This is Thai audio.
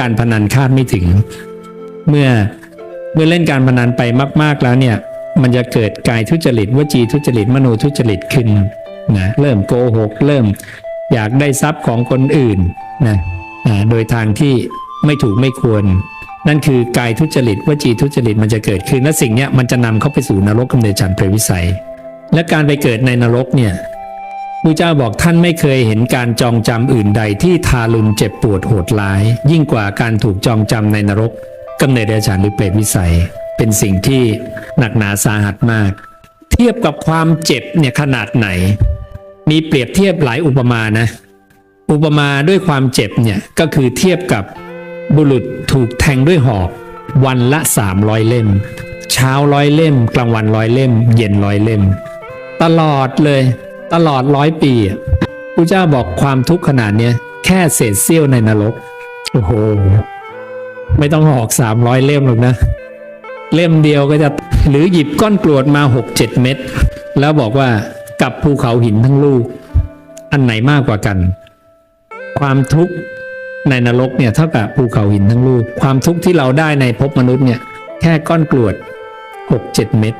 การพนันคาดไม่ถึง เมื่อเมื่อเล่นการพนันไปมาก ๆแล้วเนี่ย มันจะเกิดกายทุจริตวจีทุจริตมโนทุจริตขึ้นนะเริ่มโกหก เริ่มอยากได้ทรัพย์ของคนอื่นนะอ่าโดยทางที่ไม่ถูกไม่ควร นั่นคือกายทุจริตวจีทุจริตมันจะเกิดขึ้นและสิ่งเนี้ยมันจะนำเข้าไปสู่นรกกำเนิดฉันเปรวิสัย และการไปเกิดในนรกเนี่ย พระเจ้าบอกท่านไม่เคยเห็นการจองจำอื่นใดที่ทารุณเจ็บปวดโหดร้าย ยิ่งกว่าการถูกจองจำในนรกกำเนิดเดรัจฉานหรือเปรตวิสัย เป็นสิ่งที่หนักหนาสาหัสมาก เทียบกับความเจ็บเนี่ยขนาดไหน มีเปรียบเทียบหลายอุปมานะ อุปมาด้วยความเจ็บเนี่ยก็คือเทียบกับบุรุษถูกแทงด้วยหอก วันละ 300 เล่ม เช้าร้อยเล่ม กลางวันร้อยเล่ม เย็นร้อยเล่ม ตลอดเลย ตลอดร้อยปีอะพระเจ้าบอกความทุกข์ขนาดเนี้ยแค่เศษเสี้ยวในนรก โอ้โห ไม่ต้องหอกสามร้อยเล่มหรอกนะ เล่มเดียวก็จะหรือหยิบก้อนกรวดมาหกเจ็ดเม็ดแล้วบอกว่ากับภูเขาหินทั้งลูก อันไหนมากกว่ากัน ความทุกข์ในนรกเนี่ยเท่ากับภูเขาหินทั้งลูก ความทุกข์ที่เราได้ในภพมนุษย์เนี่ย แค่ก้อนกรวดหกเจ็ดเม็ด